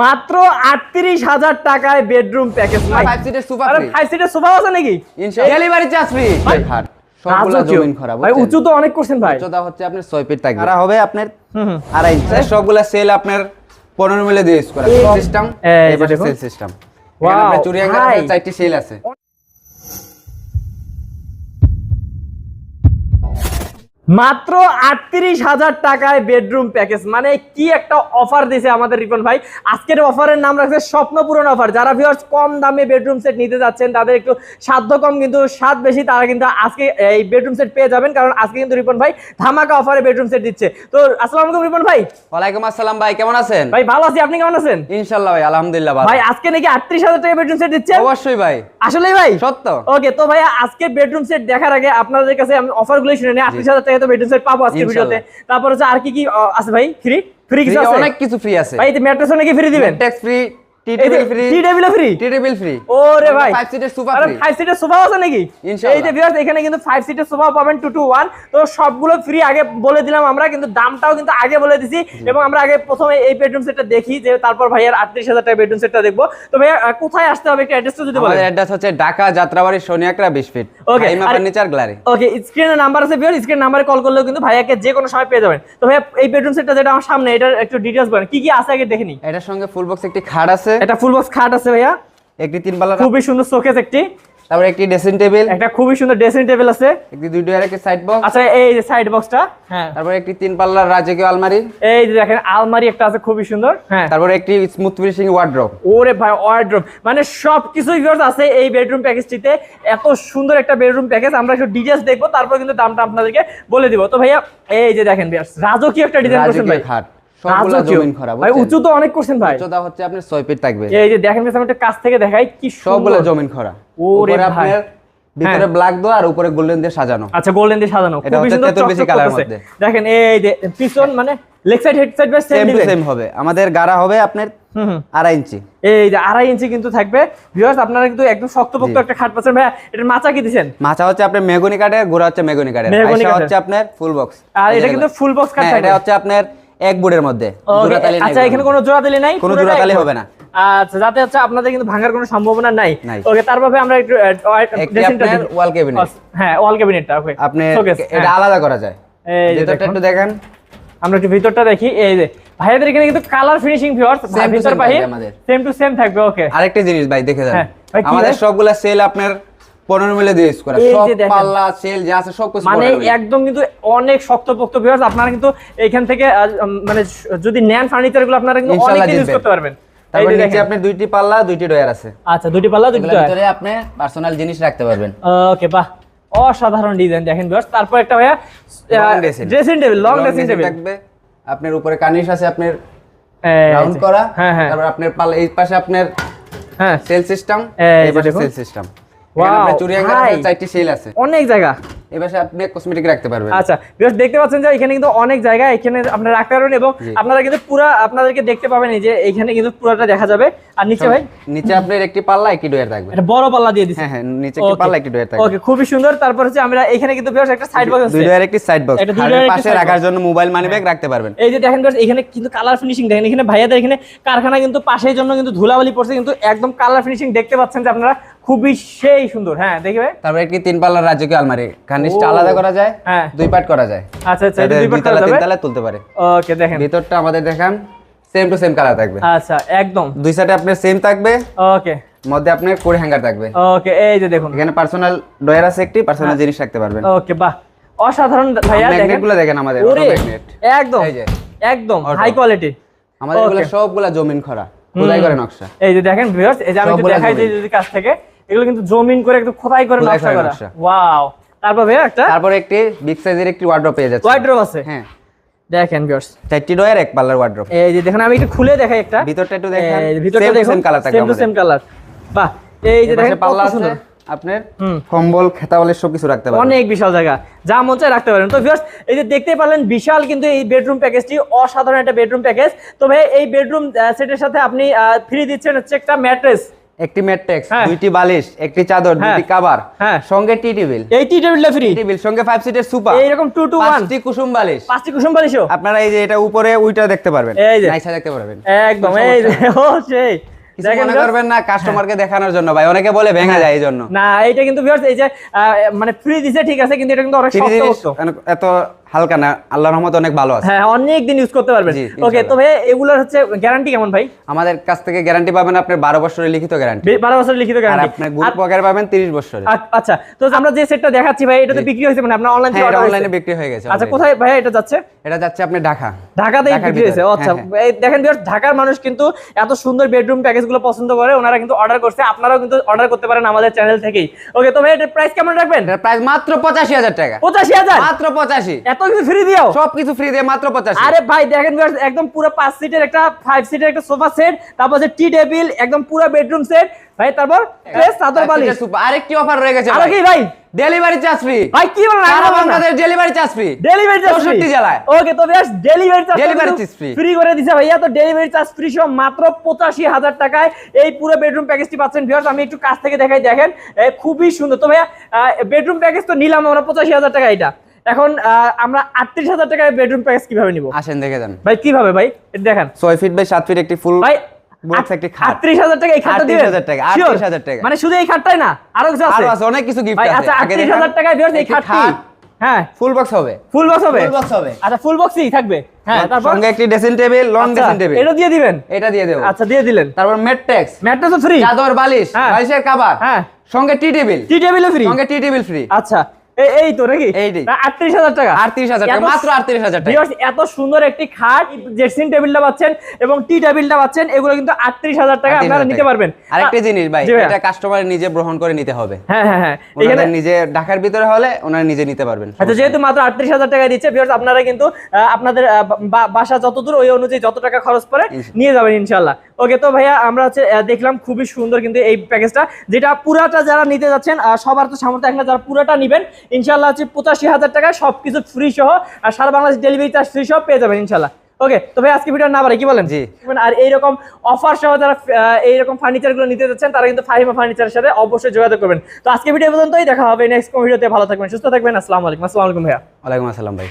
মাত্র আটত্রিশ হাজার টাকায় বেডরুম প্যাকেজ ভাই ফাইভ সিটের সোফা ফাইভ সিটের সোফা আছে নাকি? ডেলিভারি চার্জ ফ্রি ভাই, খাট সবগুলা জমিন খরা ভাই উঁচু তো অনেক করছেন ভাই। উচ্চতা হচ্ছে আপনার 6 ফিট থাকবে। আর হবে আপনার। আড়াই ইঞ্চি সবগুলা সেল আপনার 15 মিলে দিয়ে ইউজ করা। সিস্টেম এই যে সেল সিস্টেম চুরি চারটি সেল আছে। মাত্র আটত্রিশ হাজার টাকায় বেডরুম প্যাকেজ মানে কি একটা অফার দিছে আমাদের রিপন ভাই। আজকের অফারের নাম রাখছে স্বপ্ন পূরণ অফার যারা ভিউয়ার্স কম দামে বেডরুম সেট নিতে যাচ্ছেন তাদের একটু সাধ্য কম কিন্তু স্বাদ বেশি তারা কিন্তু আজকে এই বেডরুম সেট পেয়ে যাবেন। কারণ আজকে কিন্তু রিপন ভাই ধামাকা অফারে বেডরুম সেট দিচ্ছে। তো আসসালামু আলাইকুম রিপন ভাই। ওয়ালাইকুম আসসালাম ভাই কেমন আছেন? ভাই ভালো আছি। আপনি কেমন আছেন? ইনশাআল্লাহ ভাই আলহামদুলিল্লাহ ভাই আজকে নাকি আটত্রিশ হাজার টাকা বেডরুম সেট দিচ্ছে অবশ্যই ভাই। আসলে ভাই? সত্য। ওকে তো ভাই আজকে বেডরুম সেট দেখার আগে আপনাদের কাছে আমি অফারগুলো শুনে নিই। আটত্রিশ হাজার টাকা তো বেডরুম সেট পাবো আজকে ভিডিওতে। তারপর হচ্ছে আর কি কি আছে ভাই? ফ্রি ফ্রি কিছু আছে? অনেক কিছু ফ্রি আছে। ভাই ম্যাট্রেস নাকি ফ্রি দিবেন? Tax free T table free T table free T table free ওরে ভাই। ফাইভ সিটের সোফা ফ্রি ফাইভ সিটের সোফা আছে নাকি? এই যে ভিউয়ার্স এখানে কিন্তু ফাইভ সিটের সোফা পাবেন টু টু ওয়ান তো সবগুলো ফ্রি আগে বলে দিলাম আমরা কিন্তু দামটাও কিন্তু আগে বলে দিছি এবং আমরা আগে প্রথমে এই বেডরুম সেটটা দেখি যে তারপর ভাইয়ার আটত্রিশ হাজার টাকা বেডরুম সেটটা দেখব। তো ভাইয়া কোথায় আসতে হবে একটু অ্যাড্রেসটা যদি বলেন? অ্যাড্রেস হচ্ছে ঢাকা যাত্রাবাড়ি সোনিয়াকড়া 20 ফিট Okay, হাইমা আর- ফার্নিচার গ্যালারি ওকে স্ক্রিনে নাম্বার আছে ভিউয়ার স্ক্রিন নাম্বারে কল করলেও কিন্তু ভাইয়াকে যে কোনো সময় পেয়ে যাবেন। তো ভাইয়া এই বেডরুম সেটটা যেটা আমার সামনে এটার একটু ডিটেইলস বলেন। কি কি আছে আগে দেখে নিই? এটার সঙ্গে ফুল বক্স একটি খাট আছে এটা ফুল বক্স খাট আছে ভাইয়া। একটি তিন পাল্লা খুবই সুন্দর শোকেস একটি। তারপর একটি ড্রেসিং টেবিল একটা খুবই সুন্দর ড্রেসিং টেবিল আছে। একটি দুই ডয়ার একটি সাইড বক্স আচ্ছা এই যে সাইড বক্সটা হ্যাঁ। তারপর একটি তিন পাল্লার রাজকীয় আলমারি। এই যে দেখেন আলমারি একটা আছে খুবই সুন্দর। হ্যাঁ। তারপর একটি স্মুথ ফিনিশিং ওয়ার্ড্রপ ওরে ভাই ওয়ার্ড্রোব মানে সব কিছুই ভিউয়ার্স আছে এই বেডরুম প্যাকেজটিতে এত সুন্দর একটা বেডরুম প্যাকেজ আমরা একটু ডিটেইলস দেখব তারপর কিন্তু দামটা আপনাদেরকে বলে দিব। তো ভাইয়া এই যে দেখেন ভিউয়ার্স রাজকীয় একটা ডিজাইন করছেন ভাই। রাজকীয় খাট। সবগুলা রাজকীয়। জমিন খরা উঁচু তো অনেক করছেন ভাই। উচ্চতা হচ্ছে আপনার 6 ফিট থাকবে। এই যে দেখেন আমি একটা কাছ থেকে দেখাই কি সবগুলা জমিন খরা ওরে ভাই। ভিতরে ব্ল্যাক দো আর উপরে গোল্ডেন দিয়ে সাজানো। আচ্ছা গোল্ডেন দিয়ে সাজানো। এটা সুন্দর চকচক করতেছে। দেখেন এই যে পিছন মানে leg side head side by same same to design same হবে। আমাদের গাড়া হবে আপনার আড়াই ইঞ্চি। এই যে আড়াই ইঞ্চি কিন্তু থাকবে। ভিউয়ার্স আপনারা কিন্তু একদম শক্তপোক্ত একটা খাট পাচ্ছেন। ভাইয়া এটার মাচা কি মাছা হচ্ছে আপনার মেগুনি কাঠের গোড়া হচ্ছে মেগুনি কাঠের। হচ্ছে আপনার ফুল বক্স আর এটা কিন্তু ফুল বক্স কাট হ্যাঁ এটা হচ্ছে আপনার এক বুড়ের মধ্যে। আচ্ছা এখানে কোনো জোড়াতালি নাই? কোনো জোড়াতালি হবে না। আচ্ছা যাতে হচ্ছে আপনাদের কিন্তু ভাঙার কোনো সম্ভাবনা নাই। ওকে তারপরে আমরা একটু ওয়াল ক্যাবিনেট হ্যাঁ ওয়াল ক্যাবিনেটটা ওকে আপনি এটা হ্যাঁ। আলাদা করা যায়। এই যে ভিতরটা একটু দেখেন। আমরা একটু ভিতরটা দেখি। এই যে ভাইয়াদের এখানে কিন্তু কালার ফিনিশিং ভিউয়ার্স ভিতর বাহির। সেম টু সেম থাকবে ওকে আরেকটা জিনিস ভাই দেখে যান। হ্যাঁ, আমাদের? সবগুলা সেল আপনার পনেরো মিলে দিয়ে করা সব পাল্লা সেল যা আছে সব কিছু মানে একদম কিন্তু অনেক শক্তপোক্ত ভিউয়ার্স আপনারা কিন্তু এখান থেকে মানে যদি নেন ফার্নিচারগুলো আপনারা কিন্তু অনেক ইউজ করতে পারবেন। তারপর নিচে আপনি দুইটি পাল্লা দুইটি ডয়ার আছে। আচ্ছা দুটি পাল্লা দুটি এগুলোর ভিতরে আপনি পার্সোনাল জিনিস রাখতে পারবেন। ওকে বাহ। অসাধারণ ডিজাইন দেখেন ভিউয়ার্স তারপর একটা ভাইয়া dressing table long dressing table থাকবে। আপনার উপরে কার্নিশ আছে আপনার রাউন্ড করা। হ্যাঁ হ্যাঁ। তারপর আপনার পাল্লা এই পাশে আপনার হ্যাঁ। সেল সিস্টেম এই পাশে সেল সিস্টেম অনেক জায়গা। আপনি কসমেটিক রাখতে পারবেন। আচ্ছা ভিউয়ার্স দেখতে পাচ্ছেন যে এখানে কিন্তু অনেক জায়গা এখানে আপনারা রাখতে পারবেন এবং আপনারা কিন্তু পুরো আপনাদেরকে দেখতে পাবেন এই যে এখানে কিন্তু পুরোটা দেখা যাবে। আর নিচে ভাই নিচে আপনার একটি পাল্লা একটি ডয়ার থাকবে। এটা বড় পাল্লা দিয়ে দিচ্ছে। হ্যাঁ হ্যাঁ নিচে একটি পাল্লা একটি ডয়ার থাকবে। ওকে খুবই সুন্দর। তারপর হচ্ছে আমরা এখানে কিন্তু ভিউয়ার্স একটা সাইড বক্স দুই ডয়ার একটি সাইড বক্স এটা দুই পাশে রাখার জন্য মোবাইল মানি ব্যাগ রাখতে পারবেন। এই যে দেখেন এখানে কিন্তু কালার ফিনিশিং দেখেন এখানে ভাইয়াদের এখানে কারখানা কিন্তু পাশের জন্য কিন্তু ধুলাবালি পড়ছে কিন্তু একদম কালার ফিনিশিং দেখতে পাচ্ছেন যে আপনারা খুবই সেই সুন্দর হ্যাঁ দেখবে তারপর একটি তিন পাল্লার রাজকীয় আলমারি। কার্নিশটা আলাদা করা যায় হ্যাঁ। দুই পার্ট করা যায়। আচ্ছা আচ্ছা দুই পাট করা তিন যাবে? তলা তুলতে পারে। ওকে দেখেন। ভিতরটা আমাদের দেখান সেম টু সেম কালার থাকবে। আচ্ছা একদম। দুই সাইডে আপনার সেম থাকবে ওকে। মধ্যে আপনার কোড়ে হ্যাঙ্গার থাকবে। ওকে এই যে দেখুন। এখানে পার্সোনাল ডয়ার আছে একটি পার্সোনাল জিনিস রাখতে পারবেন। ওকে বাহ। অসাধারণ ভাইয়া দেখেন। গুলো দেখেন আমাদের ওরে ম্যাগনেট একদম এই যে। একদম হাই কোয়ালিটি আমাদের এগুলো সবগুলা জমিন খরা খোদাই করে নকশা। এই যে দেখেন ভিউয়ার্স এই যে আমি একটু দেখাই দিই যদি কাছ থেকে এগুলো কিন্তু জমিন করে একটু খোদাই করে নকশা করা ওয়াও তারপর ভাইয়া একটা? তারপর একটি বিগ সাইজের একটি ওয়ার্ড্রপ পেয়ে যাচ্ছে। ওয়াইড্রোব আছে? হ্যাঁ। দেখেন ভিউয়ার্স চারটি ডয়ার এক পাল্লার ওয়ার্ড্রপ এই যে দেখেন আমি একটু খুলে দেখাই একটা। ভিতরটা একটু দেখেন। ভিতরটা দেখুন। সেম কালার থাকবে সেম টু সেম কালার বাহ! এই যে দেখেন পাল্লা আছে। আপনার। কম্বল খেতাওয়ালের সব কিছু রাখতে পারেন অনেক বিশাল জায়গা। যা মন চায় রাখতে পারেন তো ভিউয়ার্স এই যে দেখতে পারলেন বিশাল কিন্তু এই বেডরুম প্যাকেজটি অসাধারণ একটা বেডরুম প্যাকেজ তো ভাই এই বেডরুম সেটের সাথে আপনি ফ্রি দিচ্ছেন হচ্ছে একটা ম্যাট্রেস একটি ম্যাট্রেক্স হ্যাঁ। দুইটি বালিশ একটি চাদর হ্যাঁ। দুটি কাভার হ্যাঁ। সঙ্গে টি টেবিল। এই টি টেবিলটা ফ্রি টি টেবিল সঙ্গে ফাইভ সিটের সুপার এইরকম টু টু ওয়ান পাঁচটি কুসুম বালিশ। পাঁচটি কুসুম বালিশও? আপনারা এই যে এটা উপরে উইটা দেখতে পারবেন। এই যে। নাইসা দেখতে পারবেন। একদম এই ও সেই। মনে করবেন না কাস্টমারকে দেখানোর জন্য ভাই অনেকে বলে ভেঙে যায় এই জন্য না এইটা কিন্তু viewers এই যে মানে ফ্রি দিছে ঠিক আছে কিন্তু এটা কিন্তু অনেক তিনি শক্ত জিনিস শক্ত অনেক- এত হালকা না আল্লাহর রহমতে অনেক ভালো আছে। হ্যাঁ অনেক দিন ইউজ করতে পারবেন। ওকে। তো ভাই এগুলোর হচ্ছে গ্যারান্টি কেমন ভাই? আমাদের কাছ থেকে গ্যারান্টি পাবেন আপনার বারো বছরের লিখিত গ্যারান্টি বে- বারো বছর লিখিত আর গ্যারান্টি আপনার গ্রুপ পকেটে পাবেন তিরিশ বছরের। আচ্ছা তো আমরা যে সেটটা দেখাচ্ছি ভাই এটা তো বিক্রি হয়েছে মানে আপনার অনলাইন হ্যাঁ এটা অনলাইনে বিক্রি হয়ে গেছে আচ্ছা কোথায় ভাই এটা যাচ্ছে? এটা যাচ্ছে আপনি ঢাকা। ঢাকাতেই ঢাকার বিক্রি হয়েছে। আচ্ছা হ্যাঁ, এই দেখেন viewers, ঢাকার মানুষ কিন্তু এত সুন্দর বেডরুম প্যাকেজগুলো পছন্দ করে ওনারা কিন্তু অর্ডার করছে। আপনারাও কিন্তু অর্ডার করতে পারেন আমাদের চ্যানেল থেকেই। ওকে তো ভাই এটার প্রাইস কেমন রাখবেন? প্রাইস মাত্র পঁচাশি হাজার টাকা। পঁচাশি হাজার? মাত্র পঁচাশি। এত কিছু ফ্রি দিও? সবকিছু ফ্রি দিয়ে মাত্র পঁচাশি। আরে ভাই দেখেন একদম পুরো পাঁচ সিটের একটা ফাইভ সিটের একটা সোফা সেট তারপর যে টি টেবিল একদম পুরো বেডরুম সেট ভাই তারপর চাদর বালিশ। আরেকটি অফার রয়ে গেছে আরও কি ভাই? ডেলিভারি চার্জ ফ্রি ভাই কি বলেন? সারা Bangladesh delivery charge free delivery charge 64 জেলায়। ওকে তো বেশ delivery charge Delivery charge free। Free করে দিছে ভাইয়া। তো ডেলিভারি চার্জ ফ্রি সহ মাত্র পঁচাশি হাজার টাকায় এই পুরো বেডরুম প্যাকেজটি পাচ্ছেন ভিউয়ার্স আমি একটু কাছ থেকে দেখাই দেখেন। খুবই সুন্দর। তো ভাইয়া বেডরুম প্যাকেজ তো নিলাম আমরা পঁচাশি হাজার টাকা এটা। এখন আমরা আটত্রিশ হাজার টাকায় বেডরুম প্যাকেজ কীভাবে নিব? আসেন দেখে যান। ভাই কীভাবে ভাই? দেখেন। ছয় ফিট বাই সাত ফিট একটি ফুল ভাই একটি খাট। আটত্রিশ হাজার টাকা এই খাটটা দিবেন? 38,000 টাকা, Sure? 38,000 টাকা। মানে শুধু এই খাটটাই না আরও কিছু আছে। অনেক কিছু গিফট আছে। আচ্ছা আটত্রিশ হাজার টাকায় এই খাট, হ্যাঁ। ফুল বক্স হবে। ফুল বক্স হবে? ফুল বক্স হবে। আচ্ছা ফুল বক্সই থাকবে। হ্যাঁ তারপর? সঙ্গে একটি dressing table long dressing table এটা দিয়ে দিবেন? এটা দিয়ে দেবো। আচ্ছা দিয়ে দিলেন। তারপর ম্যাট্রেক্স ফ্রি চাদর বালিশ হ্যাঁ। বালিশের কভার হ্যাঁ। সঙ্গে টি টেবিল টি টেবিলও ফ্রি সঙ্গে টি টেবিল ফ্রি আচ্ছা। এই তো নাকি। আটত্রিশ হাজার টাকা। 38,000 টাকা, এত- মাত্র 38,000 টাকা। এত সুন্দর একটি খাট ড্রেসিং টেবিলটা পাচ্ছেন এবং টি টেবিলটা পাচ্ছেন এগুলো কিন্তু আটত্রিশ হাজার টাকা আপনারা নিতে পারবেন। আরেকটা জিনিস ভাই এটা কাস্টমার নিজে গ্রহণ করে নিতে হবে। হ্যাঁ হ্যাঁ হ্যাঁ। এখানে নিজে ঢাকার ভিতরে হলে ওনারা নিজে নিতে পারবেন আচ্ছা যেহেতু মাত্র আটত্রিশ হাজার টাকা দিচ্ছে ভিউয়ার্স আপনারা কিন্তু আপনাদের বাসা যত দূর ওই অনুযায়ী যত টাকা খরচ পড়ে নিয়ে যাবেন ইনশাল্লাহ ওকে তো ভাইয়া আমরা হচ্ছে দেখলাম খুবই সুন্দর কিন্তু এই প্যাকেজটা যেটা পুরাটা যারা নিতে যাচ্ছেন সবার তো সামর্থ্য এখন যারা পুরাটা নেবেন। ইনশাল্লাহ হচ্ছে পঁচাশি হাজার টাকায় সবকিছু ফ্রি সহ আর সারা বাংলাদেশ ডেলিভারি চার্জ ফ্রি সহ পেয়ে যাবেন ইনশাল্লাহ। ওকে তো ভাই আজকে ভিডিও না পারে কি বলেন? জি। আর এইরকম অফার সহ যারা এইরকম ফার্নিচারগুলো নিতে যাচ্ছেন তারা কিন্তু ফাহিমা ফার্নিচারের সাথে অবশ্যই যোগাযোগ করবেন। তো আজকে ভিডিও পর্যন্তই দেখা হবে নেক্সট ভিডিওতে ভালো থাকবেন সুস্থ থাকবেন আসসালামু আলাইকুম। আসসালামু আলাইকুম ভাইয়া। ওয়ালাইকুম আসসালাম ভাই।